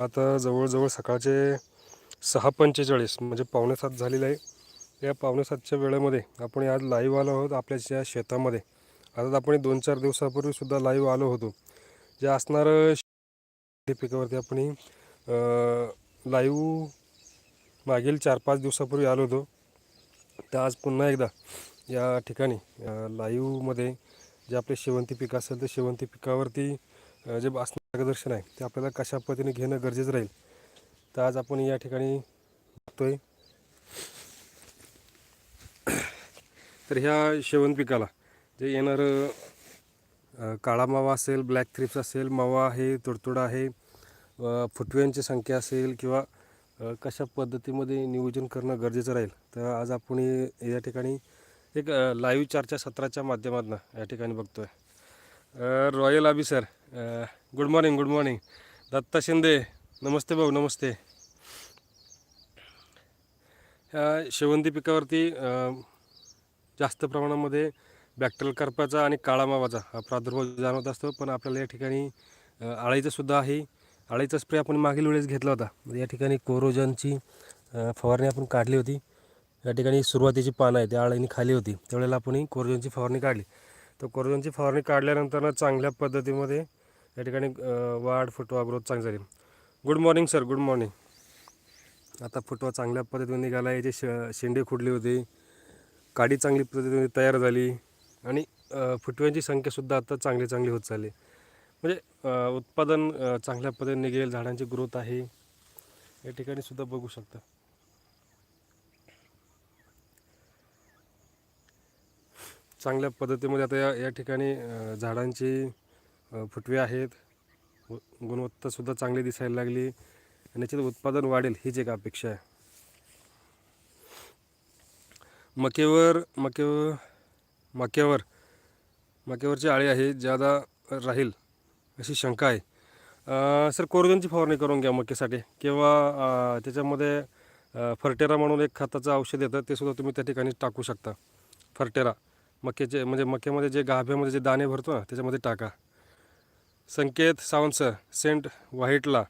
आता जवळजवळ सकाळचे सहा पंचेचाळीस म्हणजे पावणेसात झालेलं आहे. या पावणेसातच्या वेळेमध्ये आपण आज लाईव्ह आलो आहोत आपल्या शेतामध्ये. आता आपण दोन चार दिवसापूर्वीसुद्धा लाईव्ह आलो होतो. जे असणारं पिकावरती आपण लाईव्ह मागील चार पाच दिवसापूर्वी आलो होतो. तर आज पुन्हा एकदा या ठिकाणी लाईव्हमध्ये जे आपले शेवंती पीक असेल तर शेवंती पिकावरती जे असणं मार्गदर्शन आहे ते आपल्याला कशा पद्धतीने घेणं गरजेचं राहील तर आज आपण या ठिकाणी बघतोय. तर ह्या शेवण पिकाला जे येणारं काळा मावा असेल ब्लॅक थ्रिप्स असेल मावा आहे तुडतुडा आहे फुटव्यांची संख्या असेल किंवा कशा पद्धतीमध्ये नियोजन करणं गरजेचं राहील तर आज आपण या ठिकाणी एक लाईव्ह चर्चा सत्राच्या माध्यमातून या ठिकाणी बघतोय. आहे royal officer good morning good morning Datta Shinde नमस्ते भाऊ नमस्ते. ह्या शेवंती पिकावरती जास्त प्रमाणामध्ये बॅक्टेरियल करपाचा आणि काळा मावाचा हा प्रादुर्भाव जाणवत असतो पण आपल्याला या ठिकाणी अ, आहे. आळीचा स्प्रे आपण मागील वेळेस घेतला होता. म्हणजे या ठिकाणी कोरोजनची फवारणी आपण काढली होती. या ठिकाणी सुरुवातीची पानं आहे त्या आळीने खाली होती. त्यावेळेला आपण कोरोजनची फवारणी काढली. तर कोरोजनची फवारणी काढल्यानंतर चांगल्या पद्धतीमध्ये या ठिकाणी वाढ फुटवा ग्रोथ चांगली झाली. Good morning sir good morning आता फुटवा चांगल्या पद्धतीने निघाला याचे श शेंडे खुडले होते. काडी चांगली पद्धतीने तयार झाली. आणि फुटव्यांची संख्यासुद्धा आता चांगली चांगली होत चालली. म्हणजे उत्पादन चांगल्या पद्धतीने निघेल. झाडांची ग्रोथ आहे. या ठिकाणी सुद्धा बघू शकता. चांगल्या पद्धतीमध्ये आता या या ठिकाणी झाडांची फुटवे आहेत. गुणवत्तासुद्धा चांगली दिसायला लागली. आणि याच्यात उत्पादन वाढेल हीच एक अपेक्षा आहे. मकेवर मकेवर मक्यावर मक्यावरची आळी आहे ज्यादा राहील अशी शंका आहे. सर कोरोजनची फवारणी करून घ्या मक्यासाठी. किंवा त्याच्यामध्ये फरटेरा फर्टेरा म्हणून एक खताचं औषध येतं ते सुद्धा तुम्ही त्या ठिकाणी टाकू शकता. फर्टेरा. मक्याचे म्हणजे मक्यामध्ये जे गाभ्यामध्ये जे दाणे भरतो ना त्याच्यामध्ये टाका. संकेत सावंत सर सेंट व्हाईटला.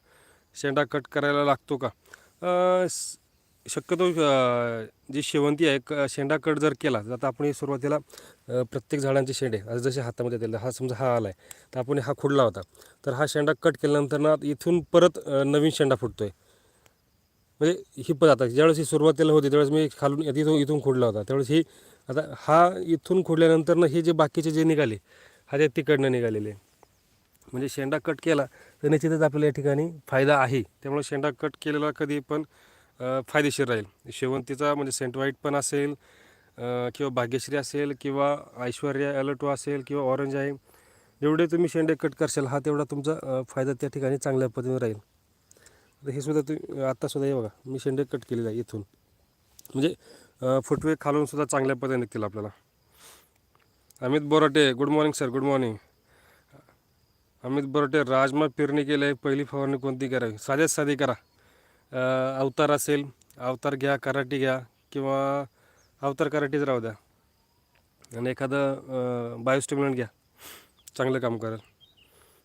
शेंडा कट करायला लागतो का? शक्यतो जी शेवंती आहे क शेंडा कट जर केला तर आता आपण हे सुरुवातीला प्रत्येक झाडांचे शेंडे आज जसे हातामध्ये दिले हा समजा हा आला आहे तर आपण हा खुडला होता. तर हा शेंडा कट केल्यानंतर ना इथून परत नवीन शेंडा फुटतो आहे म्हणजे ही पदार्थ आता ज्यावेळेस ही सुरुवातीला होती त्यावेळेस मी खालून इथून इथून खुडला होता. त्यावेळेस ही आता हा इथून खोडल्यानंतर ना हे जे बाकीचे जे निघाले हा ते तिकडनं निघालेले म्हणजे शेंडा कट केला तर निश्चितच आपल्याला या ठिकाणी फायदा आहे. त्यामुळे शेंडा कट केलेला कधी पण फायदेशीर राहील. शेवंतीचा म्हणजे सेंट व्हाईट पण असेल किंवा भाग्यश्री असेल किंवा ऐश्वर्या ॲलर्टो असेल किंवा ऑरेंज आहे. जेवढे तुम्ही शेंडे कट करशाल हा तेवढा तुमचा फायदा त्या ठिकाणी चांगल्या पद्धतीने राहील. तर हे सुद्धा तुम्ही आत्तासुद्धा हे बघा मी शेंडे कट केलेलं आहे इथून. म्हणजे फुटवे खालून सुद्धा चांगल्या पद्धतीने निघतील आपल्याला. Amit Borate good morning sir good morning Amit Borate rajma पेरणी केली आहे पहिली फवारणी कोणती करावी? साध्यात साधी करा. अवतार असेल अवतार घ्या कराटी घ्या किंवा अवतार कराटीच राहू द्या. आणि एखादं बायोस्टिम्युलंट घ्या. चांगलं काम करेल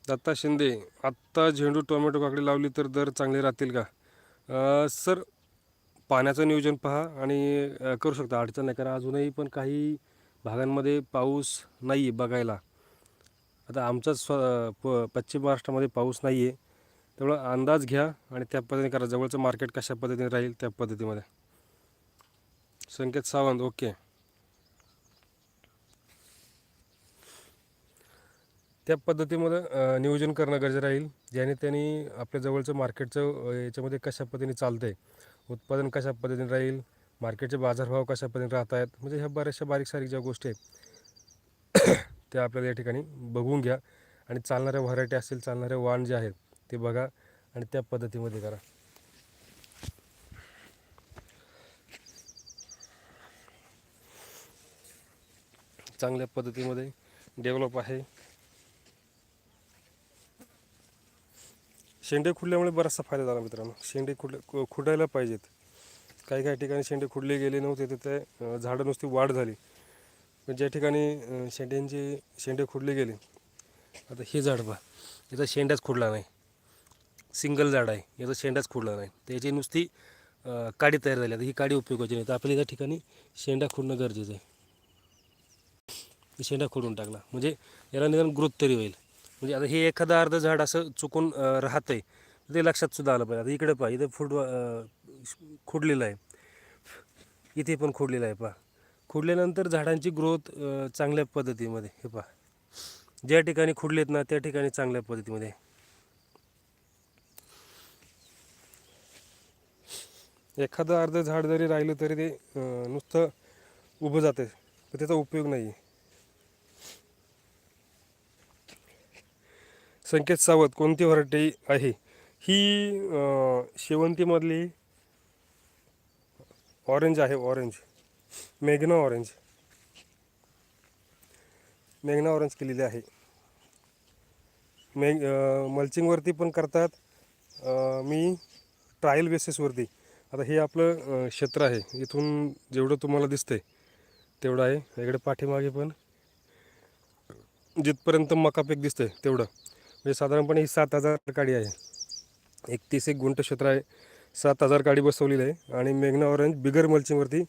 दत्ता शिंदे आत्ता झेंडू टोमॅटो काकडी लावली तर दर चांगले राहतील का? सर पाण्याचं नियोजन पहा आणि अ, करू शकता अडचण नाही. कारण अजूनही पण काही भागांमध्ये पाऊस नाही आहे बघायला. आता आमचा स्व प पश्चिम महाराष्ट्रामध्ये पाऊस नाही आहे त्यामुळं अंदाज घ्या आणि त्या पद्धतीने करा. जवळचं मार्केट कशा पद्धतीने राहील त्या पद्धतीमध्ये. संकेत सावंत ओके. त्या पद्धतीमध्ये अ, नियोजन करणं गरजेचं राहील. ज्याने त्यांनी आपल्या जवळचं मार्केटचं अ, याच्यामध्ये कशा पद्धतीने चालतं आहे उत्पादन कशा पद्धतीने राहील मार्केटचे बाजारभाव कशा पद्धतीने राहत आहेत म्हणजे ह्या बऱ्याचशा बारीक सारीक ज्या गोष्टी आहेत त्या आपल्याला या ठिकाणी बघून घ्या. आणि चालणाऱ्या व्हरायटी असतील चालणारे वाण जे आहेत ते बघा आणि त्या पद्धतीमध्ये करा. चांगल्या पद्धतीमध्ये डेव्हलप आहे. शेंडे खुडल्यामुळे बराचसा फायदा झाला मित्रांनो. शेंडे खुडले खुडायला पाहिजेत. काही काही ठिकाणी शेंडे खुडले गेले नव्हते तिथे झाडं नुसती वाढ झाली. पण ज्या ठिकाणी शेंड्यांचे शेंडे खुडले गेले आता हे झाड पहा. याचा शेंड्याच खुडला नाही. सिंगल झाड आहे. याचा शेंडाच खुडला नाही. त्याची नुसती काडी तयार झाली. आता ही काडी उपयोगाची नाही. तर आपल्याला त्या ठिकाणी शेंडा खुडणं गरजेचं आहे. शेंडा खुडून टाकला. म्हणजे याला निदान ग्रोथ तरी होईल. म्हणजे आता हे एखादं अर्धं झाड असं चुकून राहतं आहे ते लक्षात सुद्धा आलं पाहिजे. आता इकडे पहा इथं फुट खुडलेलं आहे. इथे पण खोडलेलं आहे पहा. खुडल्यानंतर झाडांची ग्रोथ चांगल्या पद्धतीमध्ये हे पहा. ज्या ठिकाणी खुडलेत ना त्या ठिकाणी चांगल्या पद्धतीमध्ये. एखादं अर्धं झाड जरी राहिलं तरी ते नुसतं उभं जातं तर त्याचा उपयोग नाही आहे संकेत सावत कोणती व्हरायटी आहे? ही शेवंतीमधली ऑरेंज आहे ऑरेंज. मेघना ऑरेंज. मेघना ऑरेंज केलेली आहे. मेघ मल्चिंगवरती पण करतात. मी ट्रायल बेसिसवरती. आता हे आपलं क्षेत्र आहे. इथून जेवढं तुम्हाला दिसतंय तेवढं आहे. इकडे पाठीमागे पण जिथपर्यंत मका पीक दिसतंय तेवढं. म्हणजे साधारणपणे ही सात हजार काडी आहे. एक तीस एक गुंठ क्षेत्र आहे. सात हजार काडी बसवलेली आहे आणि मेघना ऑरेंज बिगर मल्चिंगवरती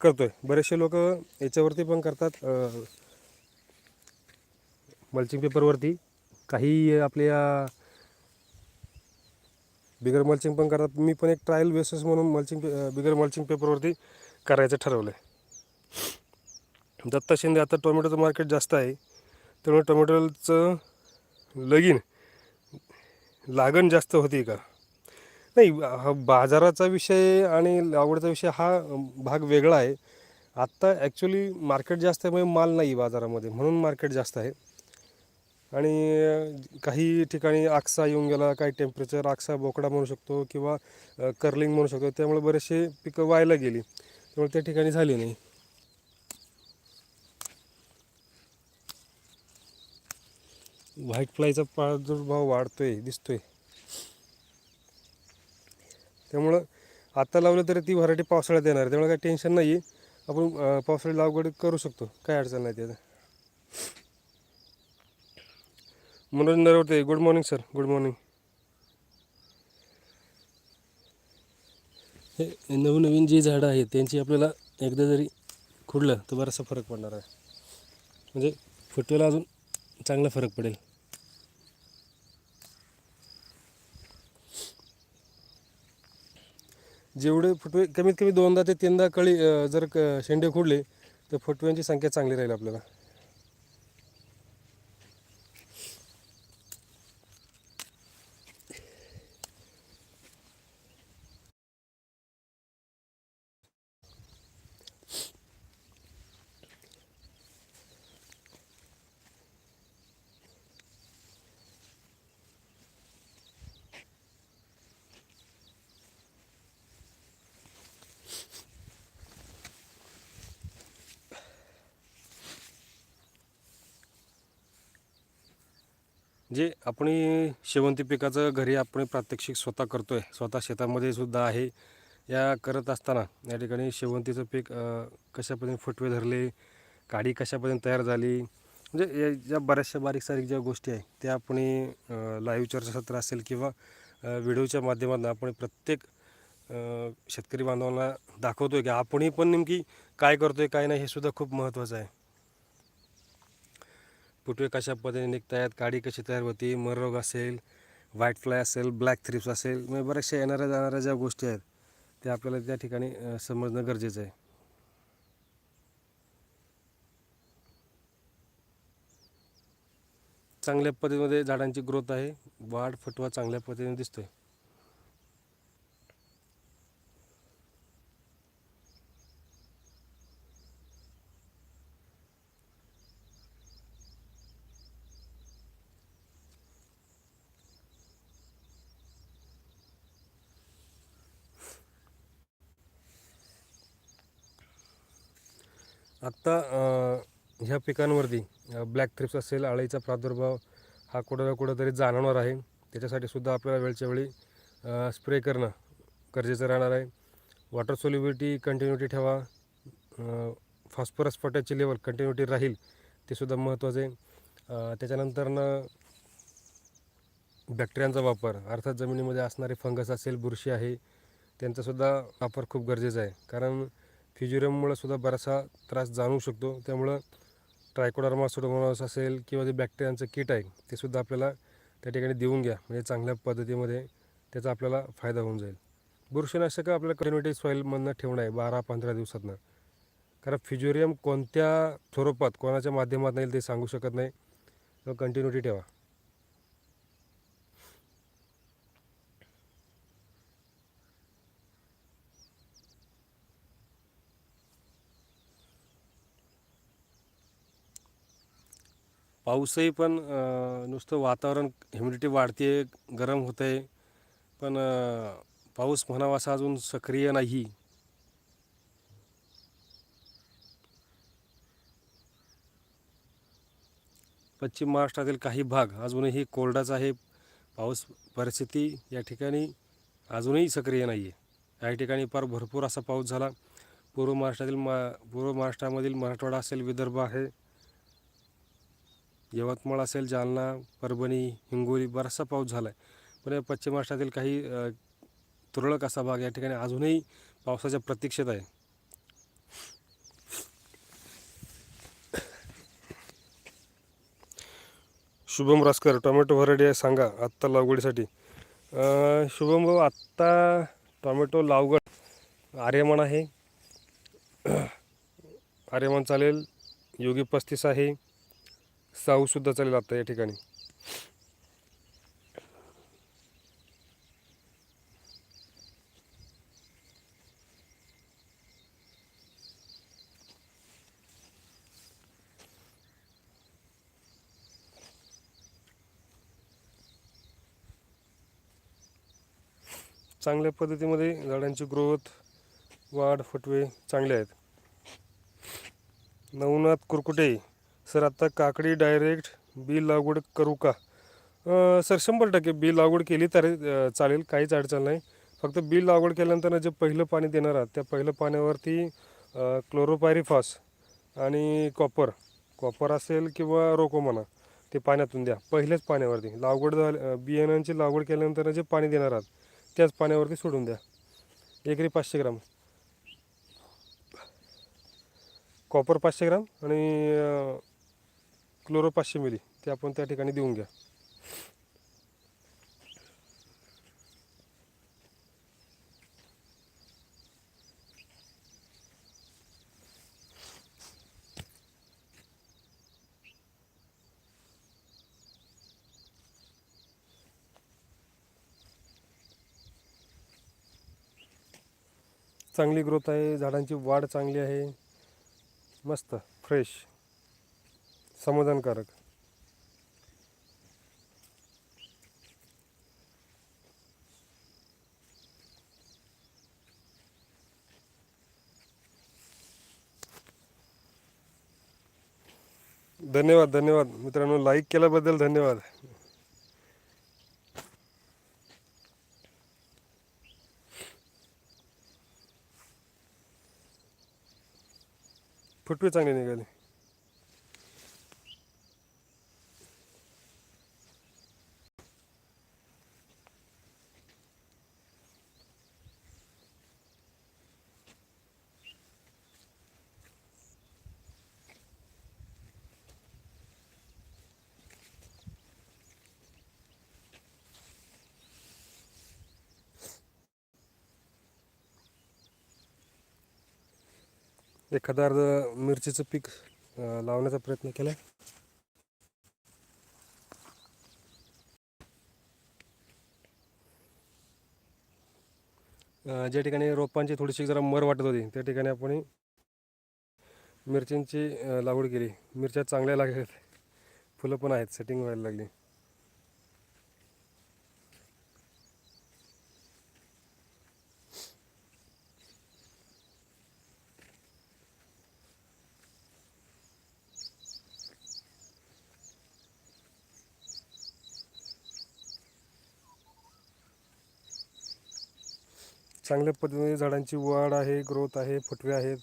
करतो आहे बरेचसे लोक याच्यावरती पण करतात मल्चिंग पेपरवरती काही आपल्या बिगर मल्चिंग पण करतात. मी पण एक ट्रायल बेसिस म्हणून मल्चिंग बिगर मल्चिंग पेपरवरती करायचं ठरवलं आहे दत्ता शिंदे आता टोमॅटोचं मार्केट जास्त आहे. त्यामुळे टोमॅटोचं लगीन. लागण जास्त होती का? नाही हा बाजाराचा विषय आणि आवडीचा विषय हा भाग वेगळा आहे. आत्ता ॲक्च्युली मार्केट जास्त आहे म्हणजे माल नाही बाजारामध्ये म्हणून मार्केट जास्त आहे. आणि काही ठिकाणी आक्सा येऊन गेला काही टेम्परेचर आक्सा बोकडा म्हणू शकतो किंवा कर्लिंग म्हणू शकतो त्यामुळे बरेचसे पिकं व्हायला गेली. त्यामुळे त्या ठिकाणी झाली नाही. व्हाईट फ्लायचा प्रादुर्भाव वाढतोय दिसतोय. त्यामुळं आता लावलं तरी ती व्हरायटी पावसाळ्यात येणार आहे. त्यामुळे काही टेन्शन नाही आहे आपण पावसाळी लागवड करू शकतो. काय अडचण नाही त्याचं Manoj Narwate good morning sir good morning हे नवनवीन जी झाडं आहेत त्यांची आपल्याला एकदा जरी खुडलं तर बराचसा फरक पडणार आहे. म्हणजे फुटवेला अजून चांगला फरक पडेल. जेवढे फुटवे कमीत कमी दोनदा ते तीनदा कळी जर क शेंडे खुडले तर फुटव्यांची संख्या चांगली राहील आपल्याला. म्हणजे जे आपण शेवंती पिकाचं घरी आपण प्रात्यक्षिक स्वतः करतोय. स्वतः शेतामध्ये सुद्धा आहे. या करत असताना या ठिकाणी शेवंतीचं पीक कशापर्यंत फुटवे धरले? काडी कशापर्यंत तयार झाली? म्हणजे या ज्या बऱ्याचशा बारीक सारीक ज्या गोष्टी आहेत त्या आपण लाईव्ह चर्चासत्र असेल किंवा व्हिडिओच्या माध्यमातून आपण प्रत्येक शेतकरी बांधवांना दाखवतोय की आपणही पण नेमकी काय करतोय काय नाही हे सुद्धा खूप महत्त्वाचं आहे. फुटवे कशा पद्धतीने निघतायत काडी कशी तयार होती मररोग असेल व्हाईट फ्लाय असेल ब्लॅक थ्रिप्स असेल म्हणजे बऱ्याचशा येणाऱ्या जाणाऱ्या ज्या गोष्टी आहेत त्या आपल्याला त्या ठिकाणी समजणं गरजेचं आहे. चांगल्या पद्धतीमध्ये झाडांची ग्रोथ आहे. वाढ फुटवा चांगल्या पद्धतीने दिसतोय. आत्ता ह्या पिकांवरती ब्लॅक थ्रिप्स असेल अळीचा प्रादुर्भाव हा कुठं ना कुठंतरी जाणवणार आहे. त्याच्यासाठी सुद्धा आपल्याला वेळच्या वेळी स्प्रे करणं गरजेचं राहणार आहे. वॉटर सोल्युबिलिटी कंटिन्युटी ठेवा. फॉस्फरस पोटॅची लेवल कंटिन्युटी राहील ते सुद्धा महत्त्वाचं आहे. त्याच्यानंतरनं बॅक्टेरियांचा वापर अर्थात जमिनीमध्ये असणारे फंगस असेल बुरशी आहे त्यांचासुद्धा वापर खूप गरजेचा आहे. कारण फ्युजिरियममुळे सुद्धा बराचसा त्रास जाणवू शकतो. त्यामुळं ट्रायकोडर्मा सोडोमोनॉस असेल किंवा जे बॅक्टेरियांचं किट आहे ते सुद्धा आपल्याला त्या ठिकाणी देऊन घ्या. म्हणजे चांगल्या पद्धतीमध्ये त्याचा आपल्याला फायदा होऊन जाईल. बुरशीनाशकं आपल्याला कम्युनिटी सॉईलमधनं ठेवणं आहे बारा पंधरा दिवसातनं. कारण फ्युजोरियम कोणत्या स्वरूपात कोणाच्या माध्यमात येईल ते सांगू शकत नाही. तर कंटिन्युटी ठेवा. पाऊसही पण नुसतं वातावरण ह्युमिडिटी वाढते गरम होतं आहे पण पाऊस म्हणावा असा अजून सक्रिय नाही. पश्चिम महाराष्ट्रातील काही भाग अजूनही कोरडाच आहे. पाऊस परिस्थिती या ठिकाणी अजूनही सक्रिय नाही आहे काही ठिकाणी फार भरपूर असा पाऊस झाला. पूर्व महाराष्ट्रातील मा पूर्व महाराष्ट्रामधील मराठवाडा असेल विदर्भ आहे. यवतमाळ असेल जालना परभणी हिंगोली बराचसा पाऊस झाला आहे पण या पश्चिम महाराष्ट्रातील काही तुरळक असा भाग या ठिकाणी अजूनही पावसाच्या प्रतीक्षेत आहे. शुभम रासकर टोमॅटो व्हरायटी आहे सांगा आत्ता लागवडीसाठी. शुभम भाऊ आत्ता टोमॅटो लावगड आर्यमान आहे. आर्यमान चालेल योगी पस्तीस आहे. साऊसुद्धा चालेल आता या ठिकाणी. चांगल्या पद्धतीमध्ये झाडांची ग्रोथ वाढ फुटवे चांगले आहेत. नवनाथ कुरकुटे. सर आता काकडी डायरेक्ट बी लागवड करू का? सर शंभर टक्के बी लागवड केली तरी चालेल काहीच अडचण नाही. फक्त बी लागवड केल्यानंतर जे पहिलं पाणी देणार आहात त्या पहिलं पाण्यावरती क्लोरोपायरिफॉस आणि कॉपर कॉपर असेल किंवा रोको म्हणा ते पाण्यातून द्या. पहिल्याच पाण्यावरती. लागवड झाली बियाण्यांची लागवड केल्यानंतर जे पाणी देणार आहात त्याच पाण्यावरती सोडून द्या. एकरी पाचशे ग्राम. कॉपर पाचशे ग्राम आणि क्लोरो पाचशे मिली ते आपण त्या ठिकाणी देऊन घ्या. चांगली ग्रोथ आहे झाडांची वाढ चांगली आहे मस्त फ्रेश. समाधानकारक. धन्यवाद धन्यवाद. मित्रांनो लाईक केल्याबद्दल धन्यवाद. फुटवे चांगले निघाले. एखादा अर्ध मिरचीचं पीक लावण्याचा प्रयत्न केला ज्या ठिकाणी रोपांची थोडीशी जरा मर वाटत होती त्या ठिकाणी आपण मिरच्यांची लागवड केली. मिरच्या चांगल्या लागल्या फुलं पण आहेत सेटिंग व्हायला लागली. चांगल्या पद्धतीने झाडांची वाढ आहे ग्रोथ आहे फुटवे आहेत.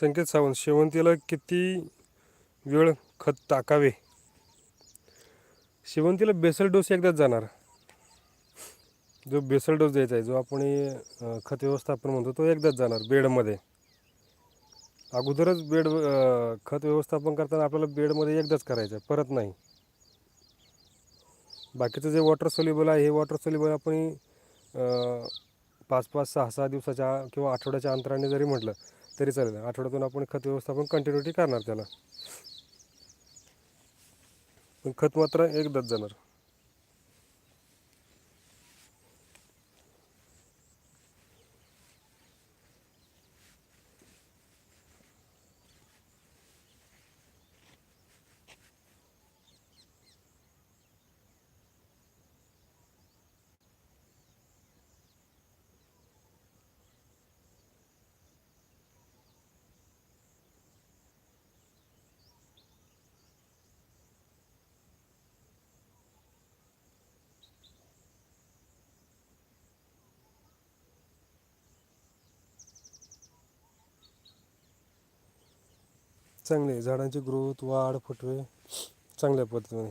संकेत सावंत शेवंतीला किती वेळ खत टाकावे? शेवंतीला बेसल डोस एकदाच जाणार. जो बेसल डोस द्यायचा आहे जो आपण खत व्यवस्थापन म्हणतो तो एकदाच जाणार बेडमध्ये. अगोदरच बेड खत व्यवस्थापन करताना आपल्याला बेडमध्ये एकदाच करायचं आहे परत नाही. बाकीचं जे वॉटर सोल्युबल आहे हे वॉटर सोल्युबल आपण पाच पाच सहा सहा दिवसाच्या किंवा आठवड्याच्या अंतराने जरी म्हटलं तरी चालेल. आठवड्यातून आपण खत व्यवस्थापन कंटिन्युटी करणार त्याला. पण खत मात्र एकदाच जाणार. चांगले झाडांची ग्रोथ वाढ फुटवे चांगल्या पद्धतीने.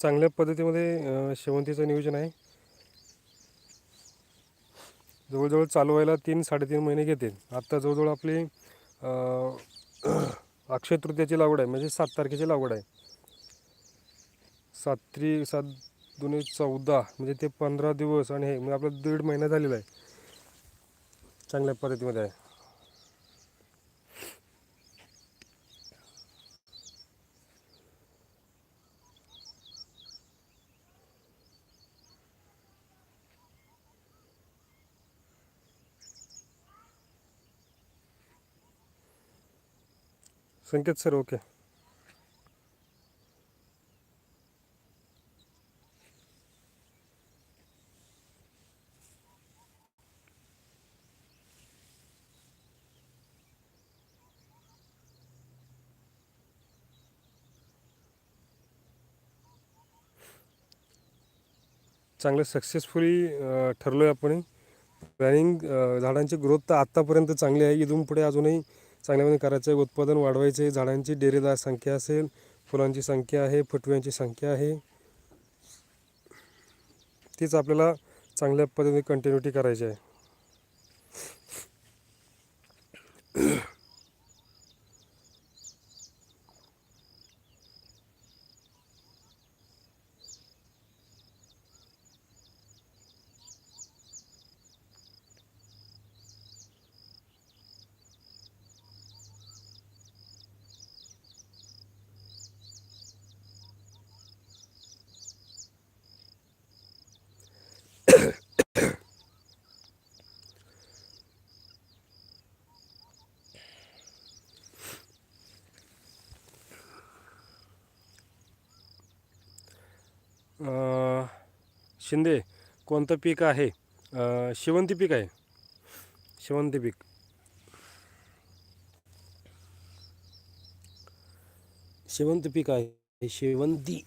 चांगल्या पद्धतीमध्ये शेवंतीचं नियोजन आहे. जवळजवळ चालू व्हायला तीन साडेतीन महिने घेते आत्ता जवळजवळ आपली अक्षय तृतीयाची लागवड आहे. म्हणजे सात तारखेची लागवड आहे. सात त्री सात दोन चौदा म्हणजे ते पंधरा दिवस आणि हे म्हणजे आपला दीड महिना झालेला आहे. चांगल्या पद्धतीमध्ये आहे. Sanket sir okay. चांगलं सक्सेसफुली ठरलो आहे आपण. प्लॅनिंग झाडांची ग्रोथ तर आत्तापर्यंत चांगली आहे. इथून पुढे अजूनही चांगल्यामध्ये करायचं आहे उत्पादन वाढवायचे आहे झाडांची डेरेदार संख्या असेल फुलांची संख्या आहे फुटव्यांची संख्या आहे. तीच आपल्याला चांगल्या पद्धतीने कंटिन्युटी करायची आहे. शिंदे कोणतं पीक आहे? शेवंती पीक आहे. शेवंती पीक. शेवंती पीक आहे. शेवंती.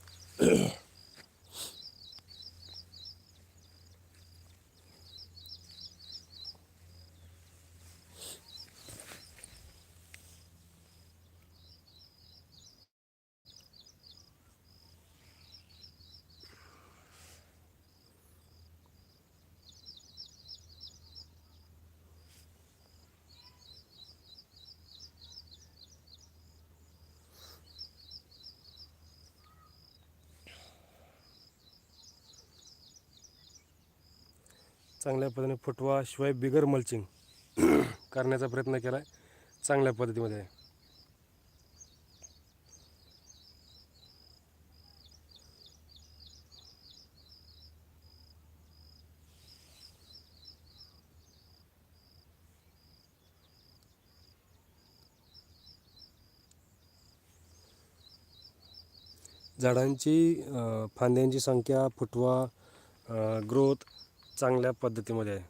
चांगल्या पद्धतीने फुटवा शिवाय बिगर मल्चिंग करण्याचा प्रयत्न केला आहे चांगल्या पद्धतीमध्ये. आहे झाडांची फांद्यांची संख्या फुटवा ग्रोथ चांगल्या पद्धतीमध्ये आहे.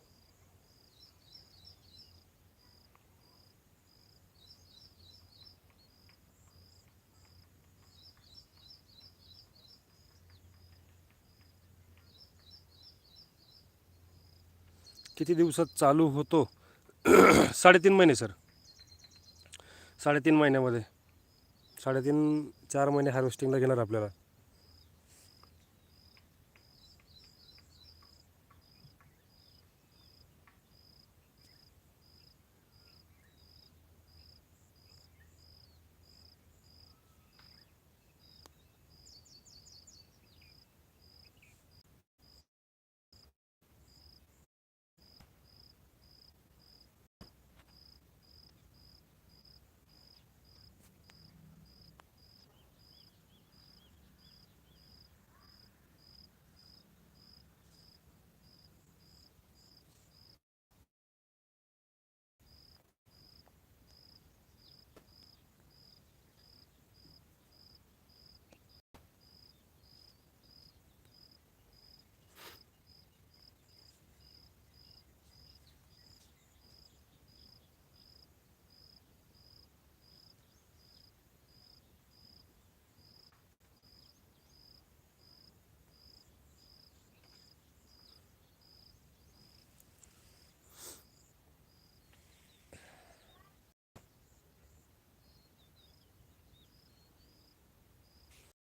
किती दिवसात चालू होतो? साडेतीन महिने सर. साडेतीन महिन्यामध्ये. साडेतीन चार महिने हार्वेस्टिंगला घेणार आपल्याला.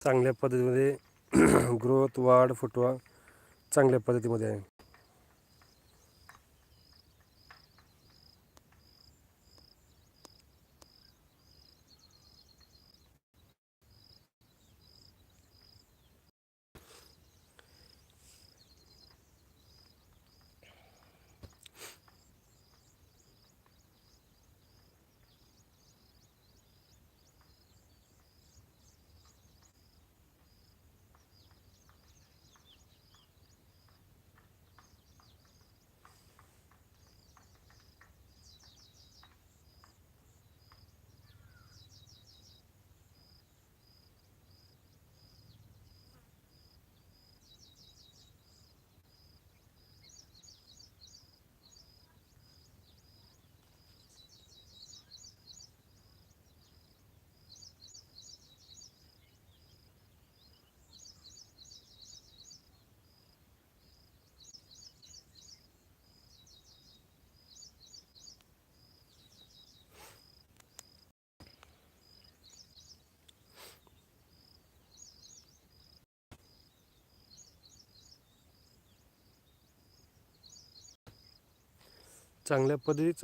चांगल्या पद्धतीमध्ये ग्रोथ वाढ फुटवा चांगल्या पद्धतीमध्ये आहे. चांगल्या पद्धतीच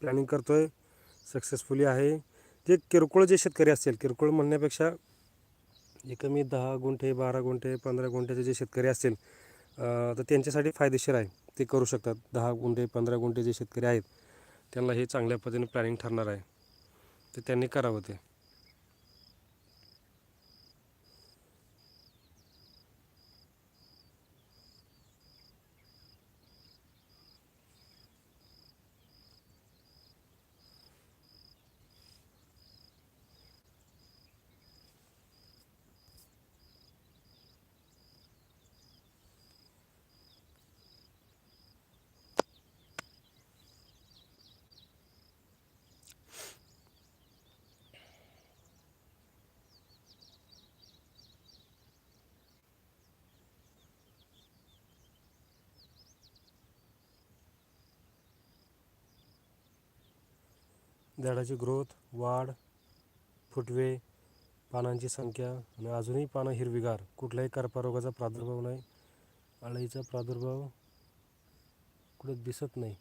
प्लॅनिंग करतो आहे सक्सेसफुली आहे. जे किरकोळ जे शेतकरी असतील किरकोळ म्हणण्यापेक्षा जे कमी दहा गुंठे बारा गुंठे पंधरा गुंठेचे जे शेतकरी असतील तर त्यांच्यासाठी फायदेशीर आहे. ते करू शकतात. दहा गुंठे पंधरा गुंठे जे शेतकरी आहेत त्यांना हे चांगल्या पद्धतीने प्लॅनिंग ठरणार आहे. तर त्यांनी करावं ते. झाडाची ग्रोथ वाढ फुटवे पानांची संख्या आणि अजूनही पानं हिरवीगार. कुठल्याही कर्करोगाचा प्रादुर्भाव नाही. अळीचा प्रादुर्भाव कुठे दिसत नाही.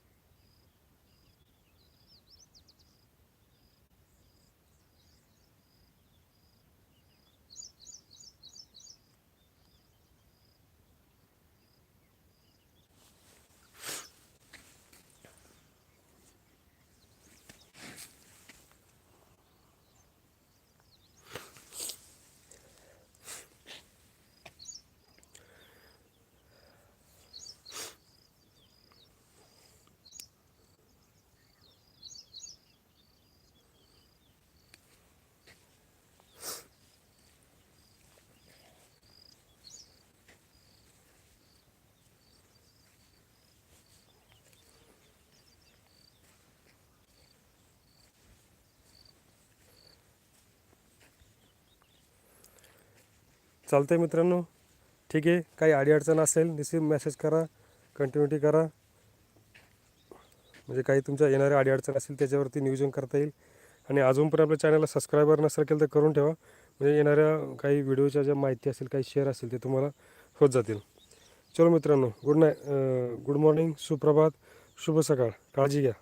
चालतंय मित्रांनो. ठीक आहे काही अडीअडचण असेल निश्चित मेसेज करा कंटिन्युटी करा. म्हणजे काही तुमच्या येणाऱ्या अडीअडचण असेल त्याच्यावरती नियोजन करता येईल. आणि अजून पण आपल्या चॅनलला सबस्क्रायबर नसेल केलं तर करून ठेवा. म्हणजे येणाऱ्या काही व्हिडिओच्या ज्या माहिती असेल काही शेअर असेल ते तुम्हाला होत जातील. चलो मित्रांनो गुड नाईट गुड मॉर्निंग सुप्रभात शुभ सकाळ. काळजी घ्या.